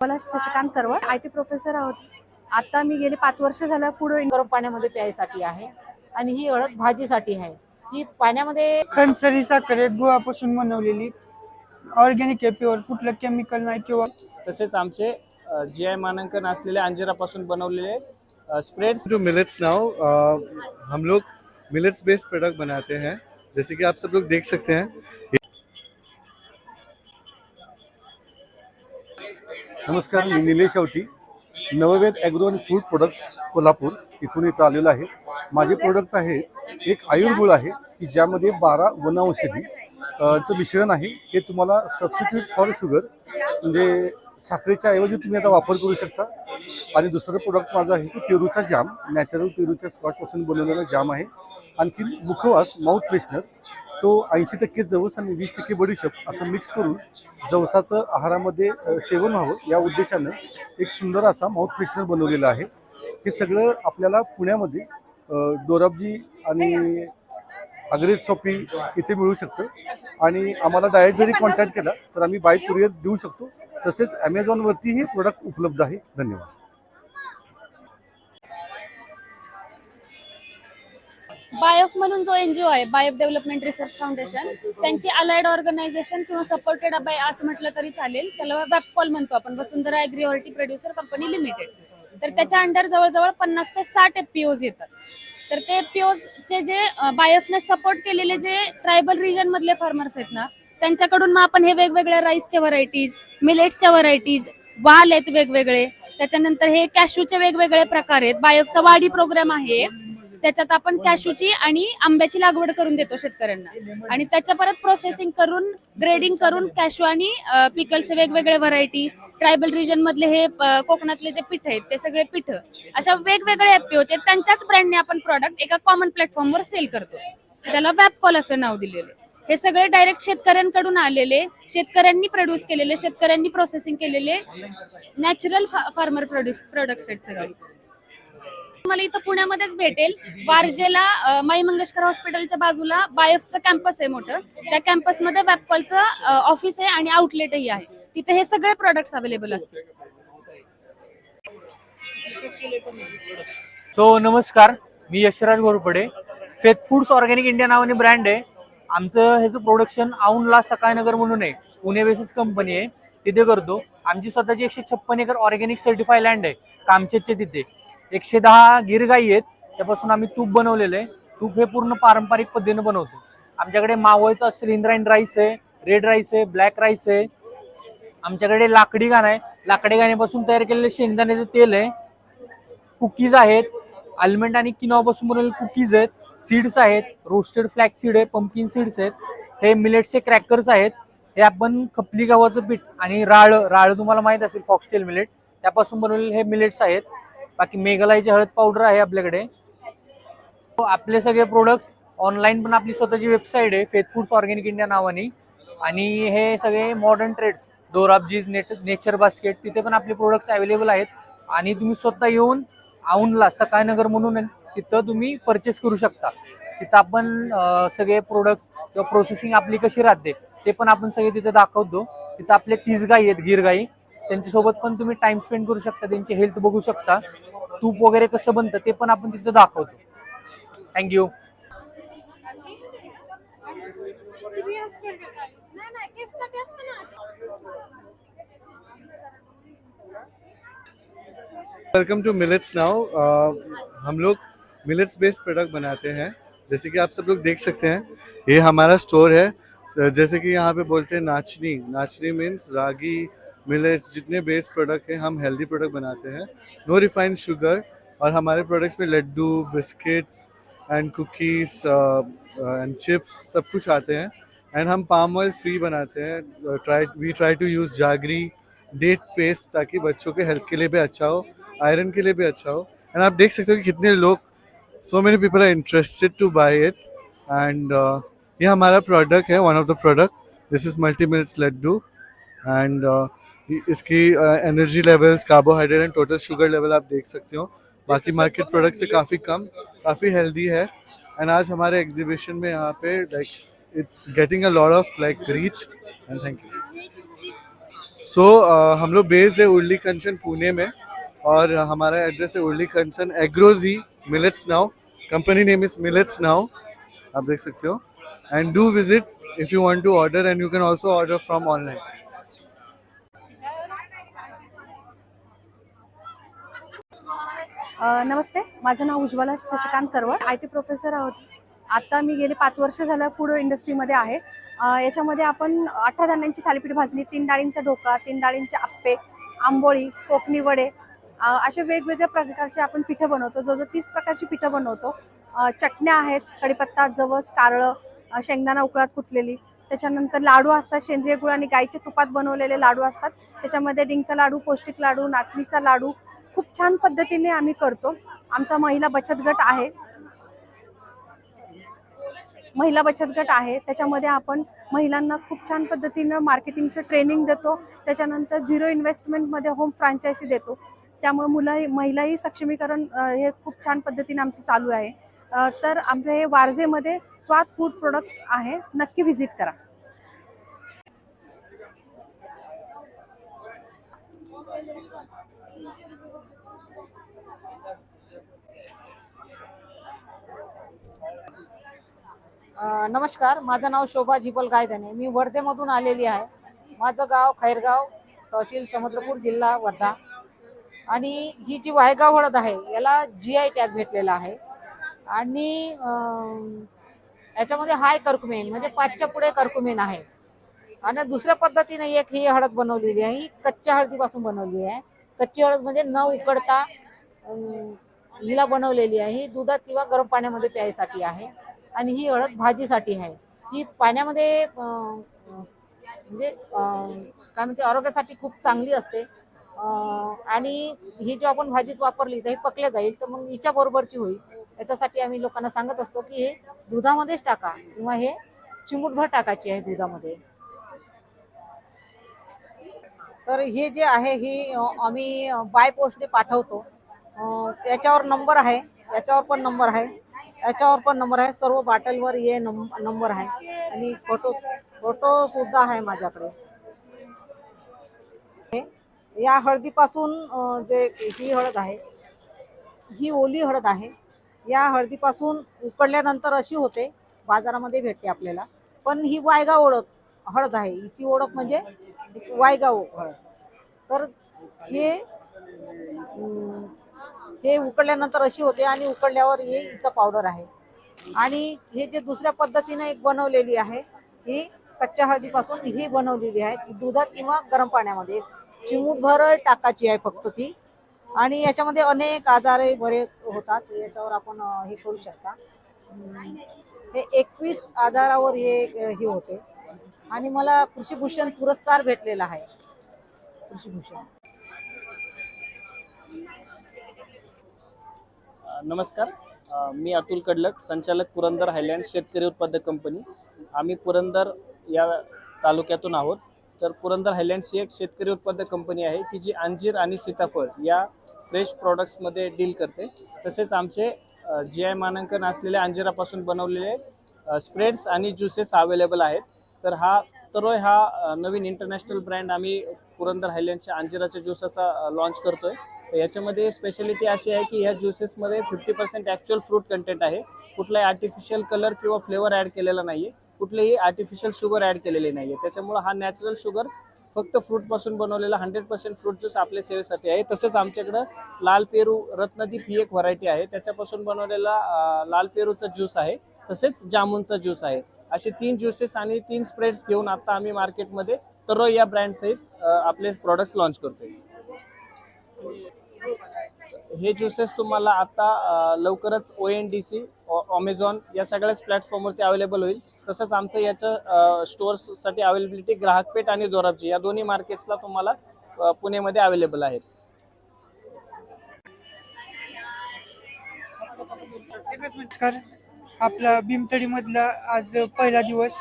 मला शशिकांत करवट I T professor आहोत. आता मी गेले पाच वर्ष झालं फूड गरम पाण्यामध्ये प्यायसाठी आहे आणि ही हळद भाजीसाठी आहे. ही पाण्यामध्ये खनसरी साखर गुळापासून बनवलेली. ऑर्गॅनिक आहे प्युअर कुठलं केमिकल नाही किंवा तसेच आमचे जी आय मानांकन असलेले अंजिरापासून बनवलेले स्प्रेड्स टू मिलेट्स नाउ हम लोग मिलेट्स बेस्ड प्रोडक्ट बनाते हैं जैसे कि आप सब लोग देख सकते हैं। नमस्कार मी निलेश शेवटी. नववेद ॲग्रो आणि फूड प्रोडक्ट्स कोल्हापूर. इथून इथं आलेलो आहे. माझे प्रोडक्ट आहे एक आयुर्गुळ आहे की ज्यामध्ये बारा वनौषधी चं मिश्रण आहे. हे तुम्हाला सबस्टिट्यूट फॉर शुगर म्हणजे साखरेच्या ऐवजी तुम्ही आता वापर करू शकता. आणि दुसरं प्रोडक्ट माझं आहे की पेरूचा जाम नॅचरल पेरूच्या स्कॉचपासून बनवलेला जाम आहे. आणखी मुखवास माउथ फ्रेशनर तो ऐंशी टक्के जवस आणि वीस टक्के बडीशेप असं मिक्स करून जवसाचं आहारामध्ये सेवन व्हावं या उद्देशानं एक सुंदर असा माउथ फ्रेशनर बनवलेला आहे. हे सगळं आपल्याला पुण्यामध्ये डोराबजी दोराबजी आणि अग्रेज शॉपी इथे मिळू शकतं. आणि आम्हाला डायरेक्ट जरी कॉन्टॅक्ट केला तर आम्ही बाय कुरिअर देऊ शकतो. तसेच ॲमेझॉनवरती हे प्रोडक्ट उपलब्ध आहे. धन्यवाद. बायफ म्हणून जो एनजीओ आहे बायफ डेव्हलपमेंट रिसर्च फाउंडेशन त्यांची अलाइड ऑर्गनायझेशन किंवा सपोर्टेड बाय असं म्हटलं तरी चालेल. त्याला वेबकॉल म्हणतो आपण Vasundhara agri producer company limited तर त्याच्या अंडर जवळजवळ पन्नास ते साठ एफपीओज येतात. तर ते एफपीओजचे जे बायफने सपोर्ट केलेले जे ट्रायबल रिजन मधले फार्मर्स आहेत ना त्यांच्याकडून मग आपण हे वेगवेगळ्या राईसच्या व्हरायटीज मिलेट्सच्या व्हरायटीज वाल आहेत वेगवेगळे. त्याच्यानंतर हे कॅशूचे वेगवेगळे प्रकार आहेत. बायफचा वाडी प्रोग्राम आहे. त्याच्यात आपण कॅशूची आणि आंब्याची लागवड करून देतो शेतकऱ्यांना. आणि त्याच्या परत प्रोसेसिंग करून ग्रेडिंग करून कॅशू आणि पिकल्सचे वेगवेगळे व्हरायटी ट्रायबल रिजन मधले हे कोकणातले जे पीठ आहेत ते सगळे पीठ अशा वेगवेगळे एफपीओचे त्यांच्याच ब्रँडने आपण प्रॉडक्ट एका कॉमन प्लॅटफॉर्मवर सेल करतो. त्याला वॅपकॉल असं नाव दिलेलं. हे सगळे डायरेक्ट शेतकऱ्यांकडून आलेले शेतकऱ्यांनी प्रोड्यूस केलेले शेतकऱ्यांनी प्रोसेसिंग केलेले नॅचरल फार्मर प्रोड्यूस प्रोडक्ट्स आहेत सगळे. मला इथं पुण्यामध्येच भेटेल. वारजेला माई मंगेशकर हॉस्पिटलच्या बाजूला बायफचं कॅम्पस आहे मोठं. त्या कॅम्पसमध्ये वॅपकॉलचं ऑफिस आहे आणि आउटलेटही आहे. तिथे हे सगळे प्रोडक्ट्स अवेलेबल असतात सो नमस्कार. मी Yashraj Ghorpade. Faith foods organic India नावाने ब्रँड आहे. आमचं ह्याचं प्रोडक्शन औंधला सकाळनगर म्हणून आहे. पुणे बेसिस कंपनी आहे. तिथे करतो. आमची स्वतःची एकशे छप्पन एकर ऑर्गॅनिक सर्टिफाय लँड आहे. कामचेचे तिथे. एकशे दहा गिर गाई आहेत. त्यापासून आम्ही तूप बनवलेलं आहे. तूप हे पूर्ण पारंपरिक पद्धतीने बनवतो. आमच्याकडे मावळचा सिलिंद्राईन राईस आहे रेड राईस आहे ब्लॅक राईस आहे. आमच्याकडे लाकडी गाणं आहे. लाकडी गाण्यापासून तयार केलेलं शेंगदाण्याचं तेल आहे. कुकीज आहेत. आल्मंड आणि किनॉपासून बनवलेले कुकीज आहेत. सीड्स आहेत. रोस्टेड फ्लॅक सीड आहे पंपकिन सीड्स आहेत. हे मिलेटचे क्रॅकर्स आहेत. हे आपण खपली गव्हाचं पीठ आणि राळ राळ तुम्हाला माहीत असेल फॉक्सटेल मिलेट त्यापासून बनवलेले हे मिलेट्स आहेत. बाकी मेघालयची हळद पावडर आहे आपल्याकडे. हो, आपले सगळे प्रोडक्ट्स ऑनलाईन पण आपली स्वतःची वेबसाईट आहे फेथ फूड्स ऑर्गॅनिक इंडिया नावाने. आणि हे सगळे मॉडर्न ट्रेड्स दोराबजीज नेट नेचर बास्केट तिथे पण आपले प्रोडक्ट्स अवेलेबल आहेत. आणि तुम्ही स्वतः येऊन औंधला सकाळनगर म्हणून तिथं तुम्ही परचेस करू शकता. तिथं आपण सगळे प्रोडक्ट्स किंवा प्रोसेसिंग आपली कशी राहते ते पण आपण सगळे तिथे दाखवतो. तिथं आपले तीस गाई आहेत गिर गाई त्यांच्यासोबत पण तुम्ही टाइम स्पेंड करू शकता, त्यांची हेल्थ बघू शकता. तूप वगैरे कसं बनतं ते पण आपण तिथं दाखवतो. Thank you welcome to millets now हम लोग मिलेट्स बेस्ड प्रोडक्ट बनाते हैं। जैसे कि आप सब लोग देख सकते हैं, ये हमारा स्टोर है। जैसे कि यहाँ पे बोलते हैं नाचनी। नाचनी मीन्स रागी मिलेट्स जितने बेस्ड प्रोडक्ट हैं, हम हेल्दी प्रोडक्ट बनाते हैं। नो रिफाइंड शुगर और हमारे प्रोडक्ट्स में laddoo biscuits and cookies and chips सब कुछ आते हैं। एंड हम पाम ऑयल फ्री बनाते हैं। Try we try to use jaggery date paste ताकि बच्चों के हेल्थ के लिए भी अच्छा हो आयरन के लिए भी अच्छा हो। एंड आप देख सकते हो कि कितने लोग so many people are interested to buy it and ये हमारा प्रोडक्ट है one of the product this is multi mills laddoo and इसकी energy levels carbohydrate and total sugar level आप देख सकते हो। बाकी मार्केट प्रोडक्ट से काफ़ी कम, काफ़ी हेल्दी है। एंड आज हमारे एग्जीबिशन में यहाँ पे like it's getting a lot of like reach and thank you so हम लोग बेस्ड है उर्ली कंचन पुणे में और हमारा एड्रेस है Uruli Kanchan एग्रोजी millets now company name is millets now आप देख सकते हो। And do visit if you want to order and you can also order from online नमस्ते. माझं नाव Ujjwala Shashikant Karwal. I T professor आहोत. आता मी गेले पाच वर्ष झालं फूड इंडस्ट्रीमध्ये आहे. याच्यामध्ये आपण अठरा धान्यांची थालीपीठ भाजणी तीन डाळींचा ढोका तीन डाळींचे आप्पे आंबोळी कोकणी वडे अशा असे वेगवेगळ्या प्रकारचे आपण पिठं बनवतो. जो जो तीस प्रकारची पिठं बनवतो चटण्या आहेत कढीपत्ता जवस कारळं शेंगदाणा उकळात कुटलेली त्याच्यानंतर लाडू असतात सेंद्रिय गुळ आणि गाईच्या तुपात बनवलेले लाडू असतात. त्याच्यामध्ये डिंक लाडू पौष्टिक लाडू नाचणीचा लाडू खूप छान पद्धतीने आम्ही करतो. आमचा महिला बचत गट आहे. महिला बचत गट आहे. त्याच्यामध्ये आपण महिलांना खूप छान पद्धतीनं मार्केटिंगचं ट्रेनिंग देतो. त्याच्यानंतर झिरो इन्व्हेस्टमेंटमध्ये होम फ्रँचायसी देतो. त्यामुळे मुलं महिलाही सक्षमीकरण हे खूप छान पद्धतीने आमचं चालू आहे. तर आमच्या हे वारजेमध्ये स्वाद फूड प्रोडक्ट आहे. नक्की व्हिजिट करा. नमस्कार माझं नाव शोभा जिबल गायधने मी वर्धेमधून आलेली आहे. माझं गाव खैरगाव तहसील समुद्रपूर जिल्हा वर्धा. आणि ही जी वायगाव हळद आहे याला जी आय टॅग भेटलेला आहे. आणि याच्यामध्ये हाय कर्कुमेन म्हणजे पाचच्या पुढे कर्कुमेन आहे. आणि दुसऱ्या पद्धतीने एक ही हळद बनवलेली आहे. ही कच्च्या हळदीपासून बनवलेली आहे. कच्ची हळद म्हणजे न उकडता हिला बनवलेली आहे. ही दुधात किंवा गरम पाण्यामध्ये प्यायसाठी आहे. आणि ही हळद भाजीसाठी आहे. ही पाण्यामध्ये म्हणजे काय म्हणते आरोग्यासाठी खूप चांगली असते. आणि ही जी आपण भाजीत वापरली तर ही पकल्या जाईल तर मग हिच्या बरोबरची होईल. याच्यासाठी आम्ही लोकांना सांगत असतो की हे दुधामध्येच टाका किंवा हे चिमूटभर टाकायची आहे दुधामध्ये. तर हे जे आहे ही आम्ही बाय पोस्टने पाठवतो. त्याच्यावर नंबर आहे याच्यावर पण नंबर आहे. याच्यावर पण नंबर आहे. सर्व बाटलवर हे नंबर आहे. आणि फोटो फोटो सुद्धा आहे माझ्याकडे. हे- या हळदीपासून जे ही हळद आहे ही ओली हळद आहे या हळदीपासून उकडल्यानंतर अशी होते. बाजारामध्ये भेटते आपल्याला. पण ही वायगाव ओळख हळद आहे. हिची ओळख म्हणजे वायगाव हळद. तर हे हे उकडल्यानंतर अशी होते आणि उकडल्यावर हे हिचं पावडर आहे. आणि हे जे दुसऱ्या पद्धतीने एक बनवलेली आहे ही कच्च्या हळदीपासून ही बनवलेली आहे. दुधात किंवा गरम पाण्यामध्ये चिमूटभर टाकायची आहे फक्त ती. आणि याच्यामध्ये अनेक आजार बरे होतात याच्यावर आपण हे करू शकता. हे एकवीस आजारावर हे हे होते. आणि मला कृषीभूषण पुरस्कार भेटलेला आहे. कृषीभूषण. नमस्कार. मी अतुल कडलक संचालक पुरंदर हायलँड शेतकरी उत्पादक कंपनी. आम्ही पुरंदर या तालुक्यातून आहोत. तर पुरंदर हायलँड्स ही एक शेतकरी उत्पादक कंपनी आहे की जी अंजीर आणि सीताफळ या फ्रेश प्रॉडक्ट्समध्ये डील करते. तसेच आमचे जी आय मानांकन असलेल्या अंजिरापासून बनवलेले स्प्रेड्स आणि ज्युसेस अवेलेबल आहेत. तर हा तरोय हा नवीन इंटरनॅशनल ब्रँड आम्ही पुरंदर हायलँडच्या अंजिराच्या ज्यूसाचा लॉन्च करतोय. तर याच्यामध्ये स्पेशालिटी अशी आहे की ह्या ज्युसेसमध्ये fifty percent actual fruit content आहे. कुठलाही आर्टिफिशियल कलर किंवा फ्लेवर ॲड केलेला नाही आहे कुठलेही आर्टिफिशियल शुगर ॲड केलेले नाही आहे त्याच्यामुळं हा नॅचरल शुगर फक्त फ्रूटपासून बनवलेला हंड्रेड पर्सेंट फ्रूट ज्यूस आपल्या सेवेसाठी आहे. तसंच आमच्याकडं लाल पेरू रत्नदीप ही एक व्हरायटी आहे. त्याच्यापासून बनवलेला लाल पेरूचा ज्यूस आहे. तसेच जामुनचा ज्यूस आहे. असे तीन ज्युसेस आणि तीन स्प्रेड्स घेऊन आता आम्ही मार्केटमध्ये तर या ब्रँडसहित आपले प्रॉडक्ट्स लॉन्च करतोय. हे ज्युसेस तुम्हाला आता लवकरच O N D C Amazon या सगळ्याच प्लॅटफॉर्मवरती अवेलेबल होईल. तसंच आमचं याचं स्टोअर्ससाठी अवेलेबिलिटी ग्राहकपेठ आणि दोराबजी या दोन्ही मार्केट्सला तुम्हाला पुणेमध्ये अवेलेबल आहेत. नमस्कार. आपला भीमतडीमधला आज पहिला दिवस.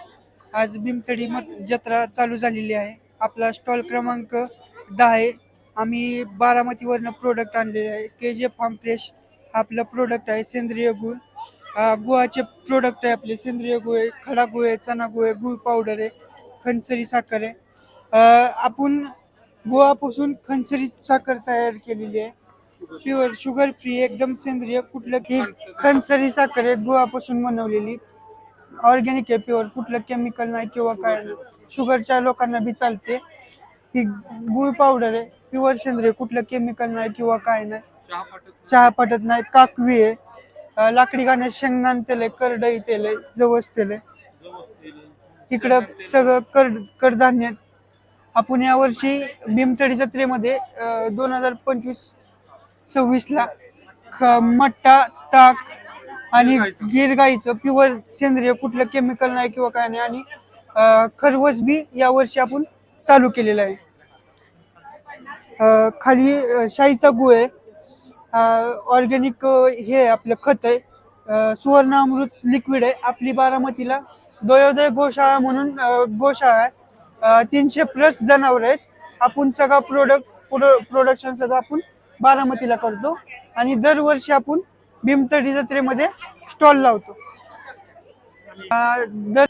आज भीमतडी जत्रा चालू झालेली आहे. आपला स्टॉल क्रमांक दहा आहे. आम्ही बारामतीवरनं प्रोडक्ट आणलेले आहे. के जे फार्म फ्रेश आपलं प्रोडक्ट आहे सेंद्रिय गुळ गुळाचे प्रोडक्ट आहे आपले. सेंद्रिय गुळ आहे खडा गुळ आहे चना गुळ आहे गुळ पावडर आहे खनसरी साखर आहे. आपण गुळापासून खनसरी साखर तयार केलेली आहे. प्युअर शुगर फ्री एकदम सेंद्रिय. कुठलं की खनसरी साखर आहे गुळापासून बनवलेली. ऑर्गॅनिक आहे प्युअर कुठलं केमिकल नाही किंवा काय नाही. शुगरच्या लोकांना बी चालते. ही गुळ पावडर आहे. प्युअर सेंद्रिय कुठलं केमिकल नाही किंवा काय नाही. चहा पटत नाही. काकवी आहे. अं, लाकडी गाण्यात शेंगदाण तेल आहे करडई तेल आहे जवस तेल आहे. इकडं सगळं कड कडधान्य आहेत. आपण यावर्षी भीमतडी जत्रेमध्ये दोन हजार पंचवीस सव्वीसला ख मट्टा ताक आणि गिर गाईचं प्युअर सेंद्रिय कुठलं केमिकल नाही किंवा काय नाही आणि अं, खरवस बी यावर्षी आपण चालू केलेलं आहे. खाली शाईचा गुळ आहे. ऑर्गॅनिक हे आहे आपलं खत आहे. सुवर्ण अमृत लिक्विड आहे. आपली बारामतीला दोयोदय गोशाळा म्हणून गोशाळा आहे. तीनशे प्लस जनावर आहेत. आपण सगळा प्रोडक्ट प्रोडक्शन सगळं आपण बारामतीला करतो. आणि दरवर्षी आपण भीमतडी जत्रेमध्ये स्टॉल लावतो. दर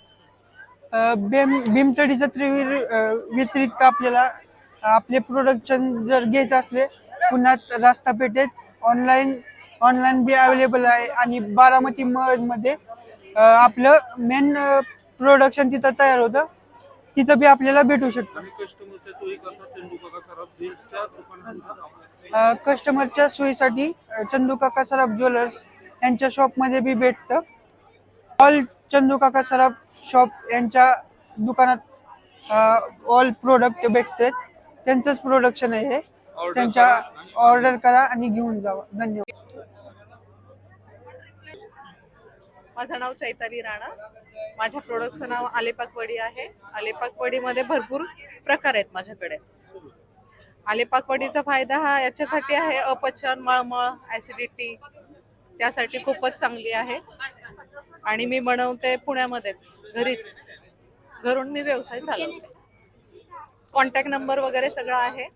भीमतडी जत्रेवर व्यतिरिक्त आपल्याला आपले प्रोडक्शन जर घ्यायचं असले पुन्हा रास्ता पेठेत ऑनलाईन ऑनलाईन बी अवेलेबल आहे. आणि बारामती मधमध्ये आपलं मेन प्रोडक्शन तिथं तयार होतं. तिथं बी आपल्याला भेटू शकतं. कस्टमरच्या सोयीसाठी अं, चंदू काका सराफ ज्वेलर्स यांच्या शॉपमध्ये बी भेटतं. ऑल चंदू काका सराफ शॉप यांच्या दुकानात ऑल प्रोडक्ट भेटतात त्यांचंच प्रोडक्शन आहे हे. त्यांच्या ऑर्डर करा आणि घेऊन जावा धन्यवाद. माझं नाव चैताली राणा. माझ्या प्रोडक्टचं नाव आलेपाकवडी आहे. आलेपाकवडीमध्ये भरपूर प्रकार आहेत माझ्याकडे. आलेपाकवडीचा फायदा हा याच्यासाठी आहे अपचन मळमळ ऍसिडिटी त्यासाठी खूपच चांगली आहे. आणि मी बनवते पुण्यामध्येच घरीच. घरून मी व्यवसाय चालवते. कॉन्टॅक्ट नंबर वगैरे सगळं आहे.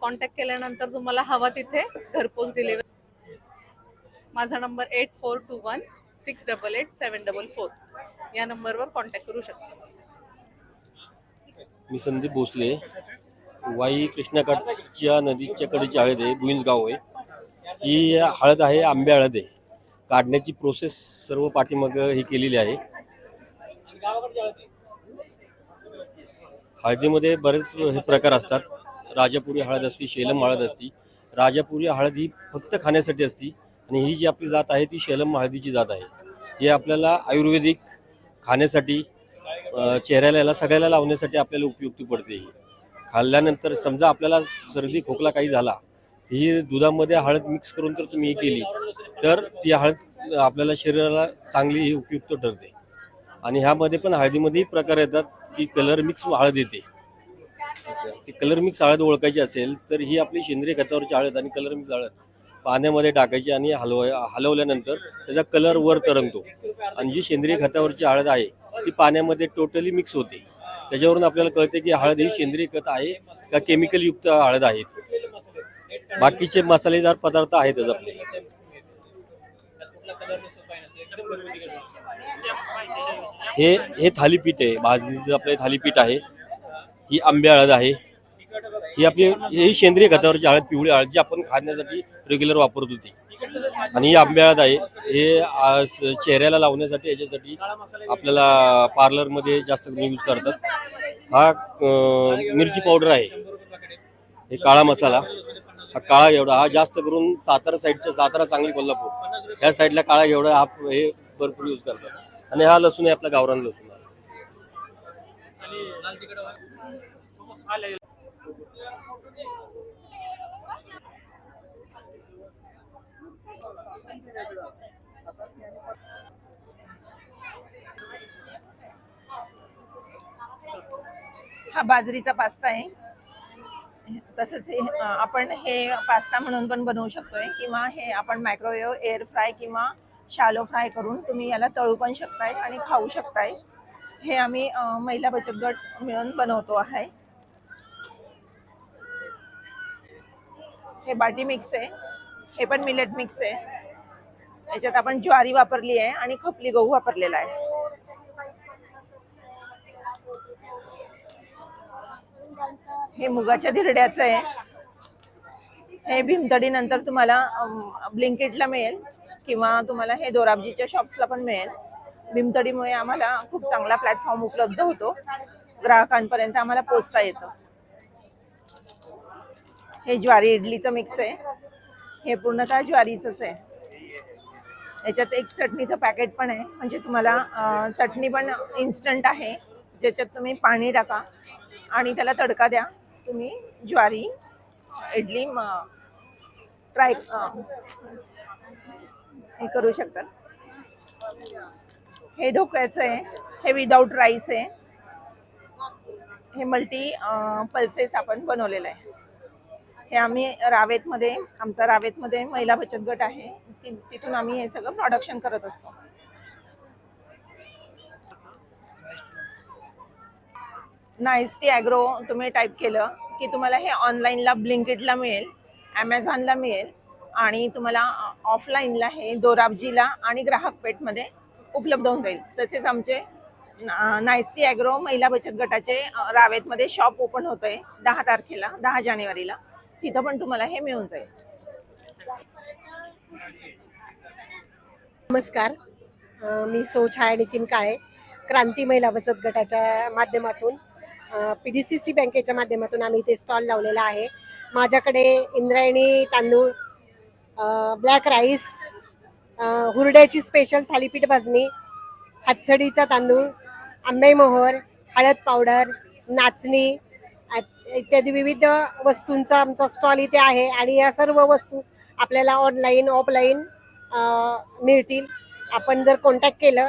कॉन्टॅक्ट केल्यानंतर तुम्हाला हवा तिथे घरपोच डिलिव्हरी माझा number eight four two one six double eight seven double four या नंबरवर कॉन्टॅक्ट करू शकता. मी संदीप भोसले. वाई कृष्णाकाठच्या नदीच्या कडेची हळद आहे बुईंज गाव आहे. ही हळद आहे आंबे हळद आहे. काढण्याची प्रोसेस सर्व पाठीमाग ही केलेली आहे. हळदीमध्ये बरेच हे प्रकार असतात. राजापुरी हळद असती शेलम हळद असती. राजापुरी हळद ही फक्त खाण्यासाठी असती आणि ही जी आपली जात आहे ती शेलम हळदीची जात आहे. ही आपल्याला आयुर्वेदिक खाण्यासाठी चेहऱ्याला याला सगळ्याला लावण्यासाठी आपल्याला उपयुक्त पडते ही. खाल्ल्यानंतर समजा आपल्याला सर्दी खोकला काही झाला ही दुधामध्ये हळद मिक्स करून तर तुम्ही हे केली तर ती हळद आपल्याला शरीराला चांगली ही उपयुक्त ठरते. आणि ह्यामध्ये पण हळदीमध्येही प्रकार येतात. की कलर मिक्स हळद येते. ती कलर मिक्स हळद ओळखायची असेल तर ही आपली सेंद्रिय खतावरची हळद आणि कलर मिक्स हळद पाण्यामध्ये टाकायची आणि हलव हलवल्यानंतर त्याचा कलर वर तरंगतो. आणि जी सेंद्रिय खतावरची हळद आहे ती पाण्यामध्ये टोटली मिक्स होते. त्याच्यावरून आपल्याला कळते की हळद ही सेंद्रिय खत आहे का केमिकलयुक्त हळद आहे बाकीचे मसालेदार पदार्थ आहेतच आपले हे हे थालीपीठ आहे. भाजणीचं आपलं थालीपीठ आहे. ही आंबे हळद आहे. ही आपली ही सेंद्रिय खतावरची हळद पिवळी हळद जी आपण खाण्यासाठी रेग्युलर वापरत होती. आणि ही आंबे हळद आहे. हे चेहऱ्याला लावण्यासाठी याच्यासाठी आपल्याला पार्लरमध्ये जास्त यूज करतात. हा मिरची पावडर आहे. हे काळा मसाला. हा काळा एवढा हा जास्त करून सातारा साईडच्या सातारा सांगली कोल्हापूर. ह्या साईडला काळा एवढा हा हे भरपूर यूज करतात. आणि हा लसूण आहे आपला गावरान लसूण. आहे हा बाजरीचा पास्ता आहे. तसंच हे आपण हे पास्ता म्हणून पण बनवू शकतोय किंवा हे आपण मायक्रोवेव्ह एअर फ्राय किंवा शालो फ्राय करून तुम्ही याला तळू पण शकताय आणि खाऊ शकताय. हे आम्ही महिला बचत गट मिळून बनवतो आहे. हे बाटी मिक्स आहे. हे पण मिलेट मिक्स आहे. याच्यात आपण ज्वारी वापरली आहे आणि खपली गहू वापरलेला आहे. हे मुगाच्या धिरड्याचं आहे. हे भीमतडी नंतर तुम्हाला ब्लिंकेटला मिळेल किंवा तुम्हाला हे दोराबजीच्या शॉप्सला पण मिळेल. भीमतडीमुळे आम्हाला खूप चांगला प्लॅटफॉर्म उपलब्ध होतो. ग्राहकांपर्यंत आम्हाला पोचता येतं. हे ज्वारी इडलीचं मिक्स आहे. हे पूर्णतः ज्वारीचंच आहे. याच्यात एक चटणीचं पॅकेट पण आहे. म्हणजे तुम्हाला चटणी पण इन्स्टंट आहे. ज्याच्यात तुम्ही पाणी टाका आणि त्याला तडका द्या. तुम्ही ज्वारी इडली ट्राय हे करू शकतात हे ढोकळ्याचं आहे. हे विदाऊट राईस आहे. हे मल्टी पल्सेस आपण बनवलेलं आहे. हे आम्ही रावेतमध्ये आमचा रावेतमध्ये महिला बचत गट आहे. तिथून आम्ही हे सगळं प्रोडक्शन करत असतो. नाईस टी ॲग्रो तुम्ही टाईप केलं की तुम्हाला हे ऑनलाईनला ब्लिंकिटला मिळेल ॲमेझॉनला मिळेल आणि तुम्हाला ऑफलाईनला हे दोराबजीला आणि ग्राहक पेठमध्ये उपलब्ध होऊन जाईल. तसेच आमचे नाईस टी ॲग्रो महिला बचत गटाचे रावेतमध्ये शॉप ओपन होतं आहे दहा तारखेला दहा जानेवारीला. तिथं पण तुम्हाला हे मिळून जाईल. नमस्कार. मी सौ छाया नितीन काळे क्रांती महिला बचत गटाच्या माध्यमातून. पी डी सी सी बँकेच्या माध्यमातून आम्ही इथे स्टॉल लावलेला आहे. माझ्याकडे इंद्रायणी तांदूळ ब्लॅक राईस हुरड्याची स्पेशल थालीपीठ भाजणी हातसडीचा तांदूळ आंबे मोहर हळद पावडर नाचणी इत्यादी विविध वस्तूंचा आमचा स्टॉल इथे आहे आणि या सर्व वस्तू आपल्याला ऑनलाईन ऑफलाईन मिळतील. आपण जर कॉन्टॅक्ट केलं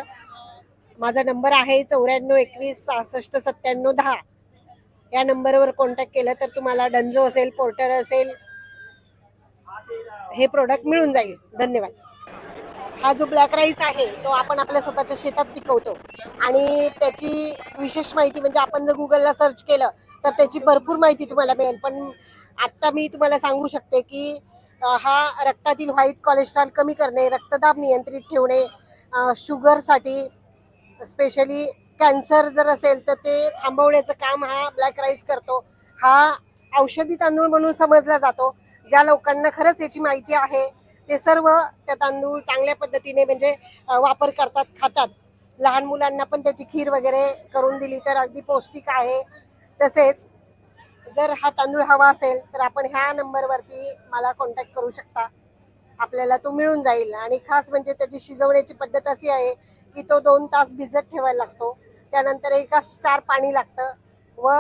माझा नंबर आहे चौऱ्याण्णव एकवीस सहासष्ट सत्त्याण्णव दहा. या नंबरवर कॉन्टॅक्ट केलं तर तुम्हाला डंजो असेल पोर्टर असेल हे प्रोडक्ट मिळून जाईल. धन्यवाद. हा जो ब्लॅक राईस आहे तो आपण आपल्या स्वतःच्या शेतात पिकवतो. आणि त्याची विशेष माहिती म्हणजे आपण जर गुगलला सर्च केलं तर त्याची भरपूर माहिती तुम्हाला मिळेल. पण आत्ता मी तुम्हाला सांगू शकते की हा रक्तातील व्हाईट कोलेस्ट्रॉल कमी करणे रक्तदाब नियंत्रित ठेवणे शुगरसाठी स्पेशली कॅन्सर जर असेल तर ते थांबवण्याचं काम हा ब्लॅक राईस करतो. हा औषधी तांदूळ म्हणून समजला जातो. ज्या लोकांना खरंच याची माहिती आहे ते सर्व त्या तांदूळ चांगल्या पद्धतीने म्हणजे वापर करतात खातात. लहान मुलांना पण त्याची खीर वगैरे करून दिली तर अगदी पौष्टिक आहे. तसेच जर हा तांदूळ हवा असेल तर आपण ह्या नंबरवरती मला कॉन्टॅक्ट करू शकता. आपल्याला तो मिळून जाईल आणि खास म्हणजे त्याची शिजवण्याची पद्धत अशी आहे की तो दोन तास भिजत ठेवायला लागतो. त्यानंतर एका चार पाणी लागतं व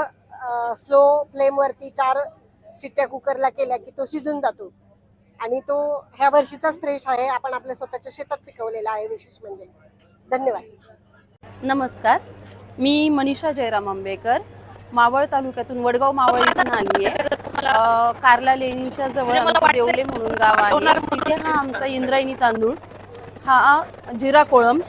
स्लो फ्लेमवरती चार शिट्ट्या कुकरला केल्या की तो शिजून जातो. आणि तो ह्या वर्षीचाच फ्रेश आहे. आपण आपल्या स्वतःच्या शेतात पिकवलेला आहे विशेष म्हणजे. धन्यवाद. नमस्कार. मी मनीषा जयराम आंबेकर मावळ तालुक्यातून वडगाव मावळ इथून आली आहे कारला लेणीच्या जवळ आमचं देवले म्हणून गाव आहे. तिथे हा आमचा इंद्रायणी तांदूळ. हा जिरा कोळम.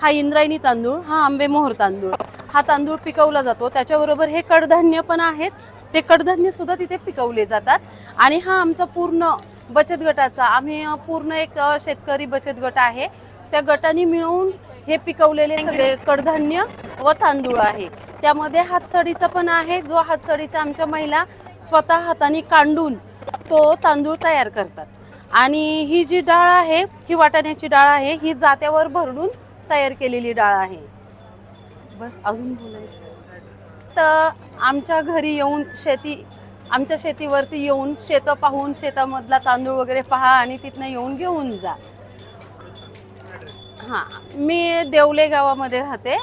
हा इंद्रायणी तांदूळ हा आंबेमोहर तांदूळ. हा तांदूळ पिकवला जातो. त्याच्याबरोबर हे कडधान्य पण आहेत. ते कडधान्य सुद्धा तिथे पिकवले जातात. आणि हा आमचा पूर्ण बचत गटाचा आम्ही पूर्ण एक शेतकरी बचत गट आहे. त्या गटाने मिळून हे पिकवलेले सगळे कडधान्य व तांदूळ आहे. त्यामध्ये हातसडीचा पण आहे. जो हातसडीचा आमच्या महिला स्वतः हाताने कांडून तो तांदूळ तयार करतात. आणि ही जी डाळ आहे ही वाटाण्याची डाळ आहे ही जात्यावर भरडून तयार केलेली डाळ आहे. बस अजून बोलायचं? तर आमच्या घरी येऊन शेती आमच्या शेतीवरती येऊन शेतं पाहून शेतामधला तांदूळ वगैरे पहा आणि तिथनं येऊन घेऊन जा. हां मी देवले गावामध्ये राहते.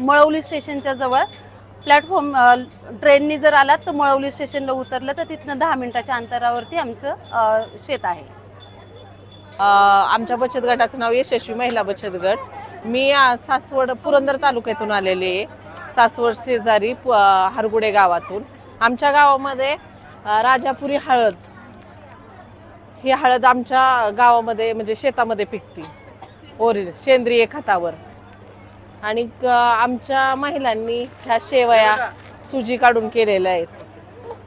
मळवली स्टेशनच्या जवळ. प्लॅटफॉर्म ट्रेननी जर आलात तर मळवली स्टेशनला उतरलं तर तिथनं दहा मिनिटाच्या अंतरावरती आमचं शेत आहे. अ, आमच्या बचत गटाचं नाव यशस्वी महिला बचत गट. मी सासवड पुरंदर तालुक्यातून आलेले आहे. सासवड शेजारी प- हरगुडे गावातून. आमच्या गावामध्ये राजापुरी हळद. ही हळद आमच्या गावामध्ये म्हणजे शेतामध्ये पिकते. ओरिजिन सेंद्रिय खतावर. आणि आमच्या महिलांनी ह्या शेवया सुजी काढून केलेल्या आहेत.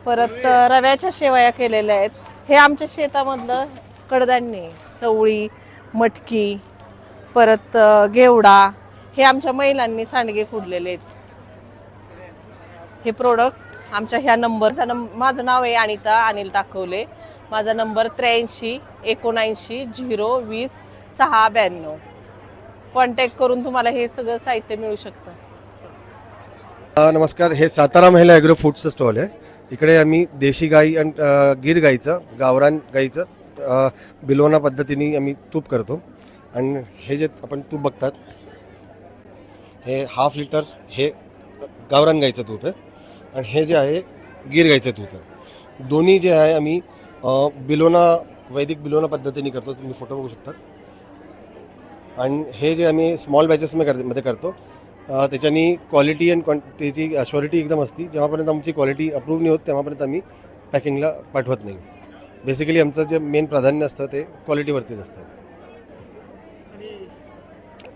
परत रव्याच्या शेवया केलेल्या आहेत. हे आमच्या शेतामधलं कडधान्य आहे. चवळी मटकी परत घेवडा हे आमच्या महिलांनी सांडगे खुडलेले आहेत. हे प्रोडक्ट आमच्या ह्या नंबरचा नंब माझं नाव आहे अनिता अनिल ताकवले माझा नंबर त्र्याऐंशी एकोणऐंशी झिरो वीस सहा ब्याण्णव. कॉन्टॅक्ट करून तुम्हाला हे सगळं साहित्य मिळू शकतं. नमस्कार. हे सातारा महिला ॲग्रो फूडचं स्टॉल आहे. इकडे आम्ही देशी गाई आणि गीर गाईचं गावरान गाईचं बिलोना पद्धतीने आम्ही तूप करतो. आणि हे जे आपण तूप बघतात हे हाफ लिटर हे गावरान गाईचं तूप आहे. आणि हे जे आहे गीर गाईचं तूप आहे. दोन्ही जे आहे आम्ही बिलोना वैदिक बिलोना पद्धतीने करतो तुम्ही फोटो बघू शकतात. आणि हे जे आम्ही स्मॉल बॅचेसमध्ये कर मध्ये करतो त्याच्यानी क्वालिटी अँड क्वांटिटीची त्याची अश्युरिटी एकदम असती. जेव्हापर्यंत आमची क्वालिटी अप्रूव्ह नाही होत तेव्हापर्यंत आम्ही पॅकिंगला पाठवत नाही. बेसिकली आमचं जे मेन प्राधान्य असतं ते क्वालिटीवरतीच असतं.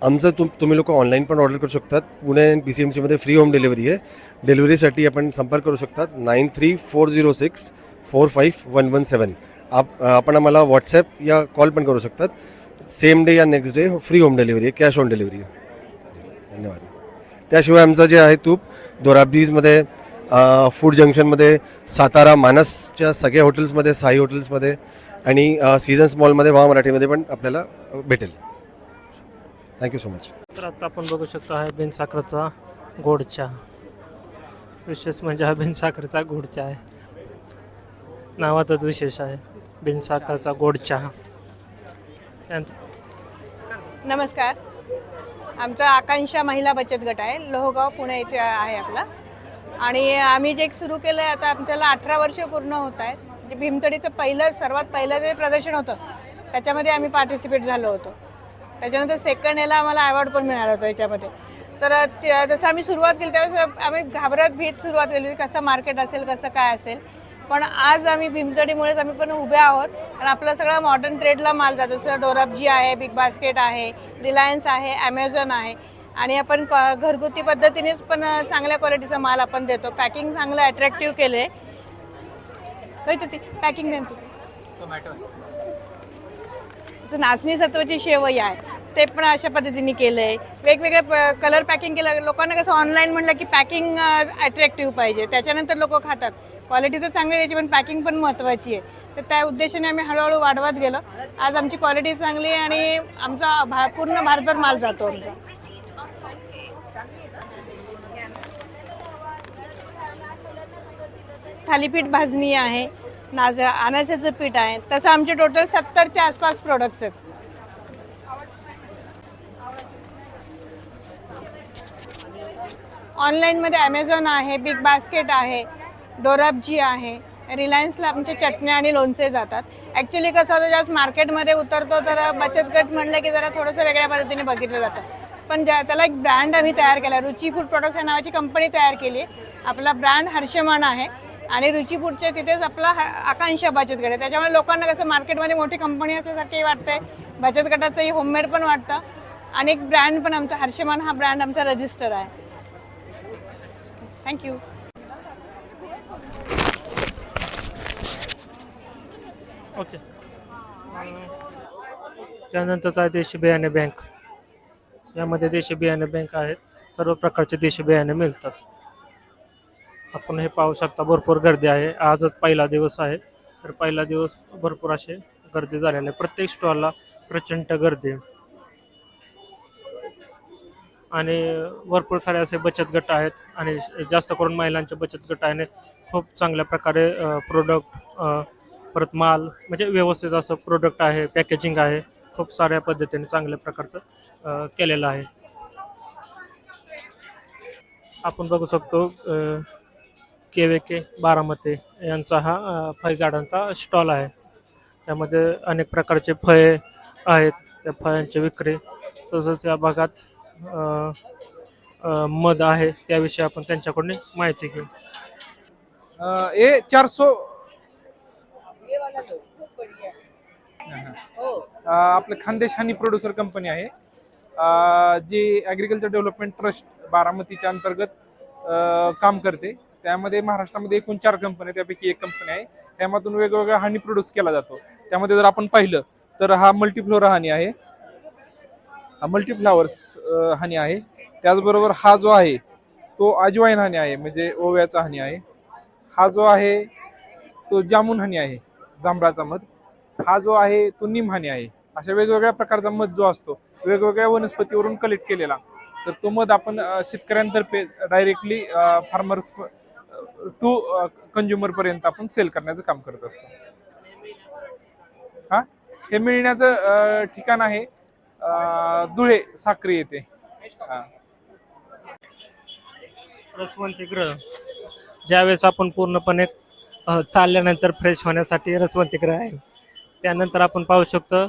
आमचं तुम तुम्ही लोक ऑनलाईन पण ऑर्डर करू शकतात. Pune B P C M सीमध्ये फ्री होम डिलिव्हरी आहे. डिलिव्हरीसाठी आपण संपर्क करू शकतात. Nine three four zero six four five one one seven आप आपण आम्हाला व्हॉट्सॲप या कॉल पण करू शकतात. सेम डे या next day free home delivery आहे कॅश ऑन डिलिव्हरी आहे. धन्यवाद. त्याशिवाय आमचं जे आहे तूप दोराब्दीजमध्ये फूड जंक्शनमध्ये सातारा मानसच्या सगळ्या हॉटेल्समध्ये साई हॉटेल्समध्ये आणि सीझन्स मॉलमध्ये वा मराठीमध्ये पण आपल्याला भेटेल. थँक्यू सो मच तर आता आपण बघू शकतो हा बिनसाखरेचा गोड चहा विशेष म्हणजे हा बिनसाखरेचा गोड चहा आहे. नावातच विशेष आहे. बिनसाखरेचा गोड चहा नमस्कार. आमचा आकांक्षा महिला बचत गट आहे. लोहगाव पुणे इथे आहे आपला. आणि आम्ही जे सुरू केलं आहे आता आमच्याला अठरा वर्ष पूर्ण होत आहेत. जे भीमतडीचं पहिलं सर्वात पहिलं जे प्रदर्शन होतं त्याच्यामध्ये आम्ही पार्टिसिपेट झालो होतो. त्याच्यानंतर सेकंड याला आम्हाला अवॉर्ड पण मिळाला होता याच्यामध्ये. तर जसं आम्ही सुरुवात केली त्यावेळेस आम्ही घाबरत भीत सुरुवात केली कसं मार्केट असेल कसं काय असेल. पण आज आम्ही भीमतडीमुळेच आम्ही पण उभे आहोत. आणि आपला सगळा मॉडर्न ट्रेडला माल जातो. जसं डोराबजी आहे बिग बास्केट आहे रिलायन्स आहे ॲमेझॉन आहे. आणि आपण क- घरगुती पद्धतीनेच पण चांगल्या क्वालिटीचा माल आपण देतो. पॅकिंग चांगलं अट्रॅक्टिव्ह केलं आहे काही ती पॅकिंग जसं नाचणी सत्वाची शेवई आहे. ते पण अशा पद्धतीने केलं आहे वेगवेगळे कलर पॅकिंग केलं. लोकांना कसं ऑनलाईन म्हटलं की पॅकिंग अट्रॅक्टिव्ह पाहिजे. त्याच्यानंतर लोक खातात. क्वालिटी तर चांगली त्याची पण पॅकिंग पण महत्त्वाची आहे. तर त्या उद्देशाने आम्ही हळूहळू वाढवत गेलो. आज आमची क्वालिटी चांगली आहे आणि आमचा भा पूर्ण भारतभर माल जातो आमचा. थालीपीठ भाजणी आहे. नाज अनाशाचं पीठ आहे. तसं आमचे टोटल सत्तरच्या आसपास प्रोडक्ट्स आहेत. ऑनलाईनमध्ये ॲमेझॉन आहे बिग बास्केट आहे डोराबजी आहे रिलायन्सला आमच्या चटण्या आणि लोणचे जातात. ॲक्च्युली कसं होतं ज्यावेळेस मार्केटमध्ये उतरतो तर बचत गट म्हणलं की जरा थोडंसं वेगळ्या पद्धतीने बघितलं जातं. पण ज्या त्याला एक ब्रँड आम्ही तयार केला रुची फूड प्रोडक्ट्स या नावाची कंपनी तयार केली आहे. आपला ब्रँड हर्षमान आहे. आणि रुची फूडच्या तिथेच आपला ह आकांक्षा बचत गट आहे. त्याच्यामुळे लोकांना कसं मार्केटमध्ये मोठी कंपनी असल्यासारखी वाटतंय. बचत गटाचंही होममेड पण वाटतं. आणि एक ब्रँड पण आमचा हर्षमान हा ब्रँड आमचा रजिस्टर आहे. थँक्यू ओके त्यानंतरच आहे देशी बियाणे बँक यामध्ये देशी बियाणे बँक आहेत. सर्व प्रकारचे देशी बियाणे मिळतात. आपण हे पाहू शकता भरपूर गर्दी आहे. आजच पहिला दिवस आहे. तर पहिला दिवस भरपूर असे गर्दी झालेले आहे प्रत्येक स्टॉलला प्रचंड गर्दी आहे. आणि भरपूर सारे असे बचत गट आहेत आणि जास्त करून महिलांचे बचत गट आहे खूप चांगल्या प्रकारे प्रोडक्ट परत माल म्हणजे व्यवस्थित असं प्रोडक्ट आहे पॅकेजिंग आहे. खूप साऱ्या पद्धतीने चांगल्या प्रकारचं केलेलं आहे. आपण बघू शकतो के वे के बारामते यांचा हा फळझाडांचा स्टॉल आहे. त्यामध्ये अनेक प्रकारचे फळे आहेत. त्या फळांची विक्री तसंच या भागात मध आहे त्याविषयी आपण त्यांच्याकडून माहिती घेऊ. ये चार सौ आपलं खानदेश हनी प्रोड्युसर कंपनी आहे. अं, जी ॲग्रिकल्चर डेव्हलपमेंट ट्रस्ट बारामतीच्या अंतर्गत अं, काम करते. त्यामध्ये महाराष्ट्रामध्ये एकूण चार कंपनी आहेत. त्यापैकी एक कंपनी आहे. त्यामधून वेगवेगळा हनी प्रोड्यूस केला जातो. त्यामध्ये जर आपण पाहिलं तर हा मल्टीफ्लोरा हनी आहे. हा मल्टीफ्लावर्स हानी आहे. त्याचबरोबर हा जो आहे तो अजवाईन हानी आहे म्हणजे ओव्याचा हानी आहे. हा जो आहे तो जामुन हानी आहे जांभळाचा मध. हा जो आहे तो निम हानी आहे. अशा वेगवेगळ्या प्रकारचा मध जो असतो वेगवेगळ्या वनस्पतीवरून कलेक्ट केलेला. तर तो मध आपण शेतकऱ्यांतर्फे डायरेक्टली फार्मर्स टू कंझ्युमर पर्यंत आपण सेल करण्याचं काम करत असतो. हा? हे मिळण्याचं ठिकाण आहे. धुळे साक्री येते हा. रसवंतीगृह ज्यावेळेस आपण पूर्णपणे चालल्यानंतर फ्रेश होण्यासाठी रसवंती ग्रह आहे त्यानंतर आपण पाहू शकतो